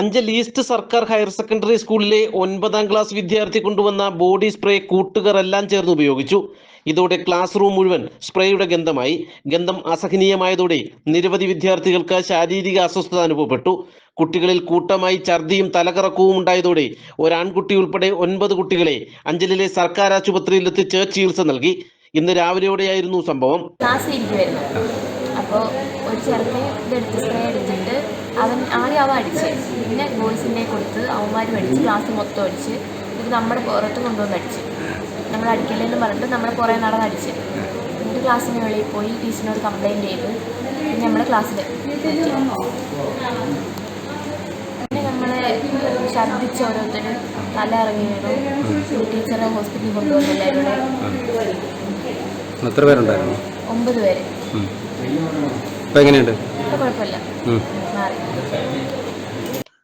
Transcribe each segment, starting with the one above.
Anchal east സർക്കാർ higher secondary സ്കൂളിലെ ഒൻപതാം ക്ലാസ് വിദ്യാർത്ഥി കൊണ്ടുവന്ന ബോഡി സ്പ്രേ കൂട്ടുകാർ എല്ലാം ചേർന്ന് ഉപയോഗിച്ചു. ഇതോടെ ക്ലാസ് റൂം മുഴുവൻ സ്പ്രേയുടെ ഗന്ധമായി. ഗന്ധം അസഹനീയമായതോടെ നിരവധി വിദ്യാർത്ഥികൾക്ക് ശാരീരിക അസ്വസ്ഥത അനുഭവപ്പെട്ടു. കുട്ടികളിൽ കൂട്ടമായി ഛർദിയും തലകറക്കവും ഉണ്ടായതോടെ ഒരാൺകുട്ടി ഉൾപ്പെടെ ഒൻപത് കുട്ടികളെ അഞ്ചലിലെ സർക്കാർ ആശുപത്രിയിൽ എത്തിച്ച് ചികിത്സ നൽകി. ഇന്ന് രാവിലെയോടെയായിരുന്നു സംഭവം. അപ്പോൾ ഒരു ചെറുക്കൻ ഇതെടുത്ത് സ്പ്രേ അവൻ ആദ്യം അവൻ അടിച്ച്. പിന്നെ ബോയ്സിന്റെ കൊടുത്ത് അവന്മാരും അടിച്ച് ക്ലാസ് മൊത്തം അടിച്ച്. ഇത് നമ്മുടെ പുറത്ത് കൊണ്ടുവന്ന് അടിച്ച്. നമ്മൾ അടിക്കില്ലെന്ന് പറഞ്ഞിട്ട് നമ്മളെ കുറേ നടന്ന് അടിച്ച്. എന്നിട്ട് ക്ലാസ്സിന് വെളിയിൽ പോയി ടീച്ചറിനോട് കംപ്ലയിന്റ് ചെയ്ത്. പിന്നെ നമ്മുടെ ക്ലാസ്സിൽ പിന്നെ നമ്മളെ ഛർദ്ദിച്ച് ഓരോരുത്തർ തല ഇറങ്ങി വീണു. ടീച്ചറെ ഹോസ്പിറ്റലിൽ എല്ലാവരും എത്ര പേരുണ്ടായിരുന്നു? ഒമ്പത് പേര്. ഇപ്പം എങ്ങനെയുണ്ട്? കുഴപ്പമില്ല.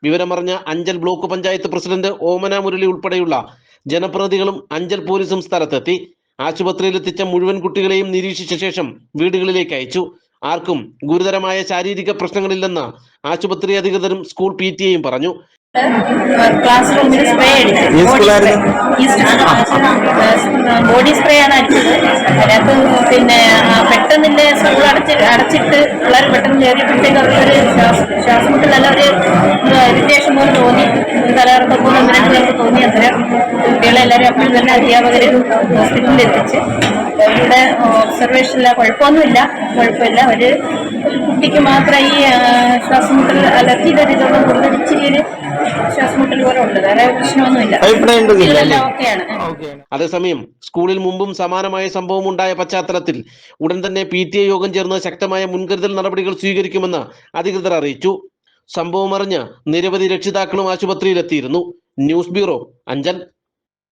വിവരമറിഞ്ഞ അഞ്ചൽ ബ്ലോക്ക് പഞ്ചായത്ത് പ്രസിഡന്റ് ഓമന മുരളി ഉൾപ്പെടെയുള്ള ജനപ്രതിനിധികളും അഞ്ചൽ പോലീസും സ്ഥലത്തെത്തി ആശുപത്രിയിലെത്തിച്ച മുഴുവൻ കുട്ടികളെയും നിരീക്ഷിച്ച ശേഷം വീടുകളിലേക്ക് അയച്ചു ആർക്കും ഗുരുതരമായ ശാരീരിക പ്രശ്നങ്ങളില്ലെന്ന് ആശുപത്രി അധികൃതരും സ്കൂൾ പി ടി എയും പറഞ്ഞു ക്ലാസ് റൂമിൽ സ്പ്രേ അടിച്ചു? ബോഡി സ്പ്രേ ആണ് അടിച്ചത് അതിനകത്ത് പിന്നെ സ്കൂൾ അടച്ച് അടച്ചിട്ട് പിള്ളേർ പെട്ടെന്ന് കയറിയപ്പോഴത്തേക്ക് അവർക്കൊരു ശ്വാസം ശ്വാസം മുട്ടലല്ല ഒരു ഇറിറ്റേഷൻ പോലെ തോന്നി. പോലെ ഒന്ന് രണ്ട് പേർക്ക് തോന്നി എല്ലാവരും അപ്പോൾ തന്നെ അധ്യാപകർ ഹോസ്പിറ്റലിൽ എത്തിച്ച് അവരുടെ ഒബ്സർവേഷനില്ല കുഴപ്പമൊന്നുമില്ല കുഴപ്പമില്ല. ഒരു കുട്ടിക്ക് മാത്രം ഈ ശ്വാസമുട്ടൽ അലർജിയുടെ ഒരു ഇതുള്ള കൂടുതൽ ഇച്ചിരി ഒരു ശ്വാസമുട്ടൽ പോലെ ഉണ്ട്. വേറെ പ്രശ്നമൊന്നുമില്ല. ഓക്കെയാണ്. അതേസമയം സ്കൂളിൽ മുമ്പും സമാനമായ സംഭവം ഉണ്ടായ പശ്ചാത്തലത്തിൽ ഉടൻ തന്നെ പി ടി എ യോഗം ചേർന്ന് ശക്തമായ മുൻകരുതൽ നടപടികൾ സ്വീകരിക്കുമെന്ന് അധികൃതർ അറിയിച്ചു. സംഭവം അറിഞ്ഞ് നിരവധി രക്ഷിതാക്കളും ആശുപത്രിയിലെത്തിയിരുന്നു. News bureau Anchal.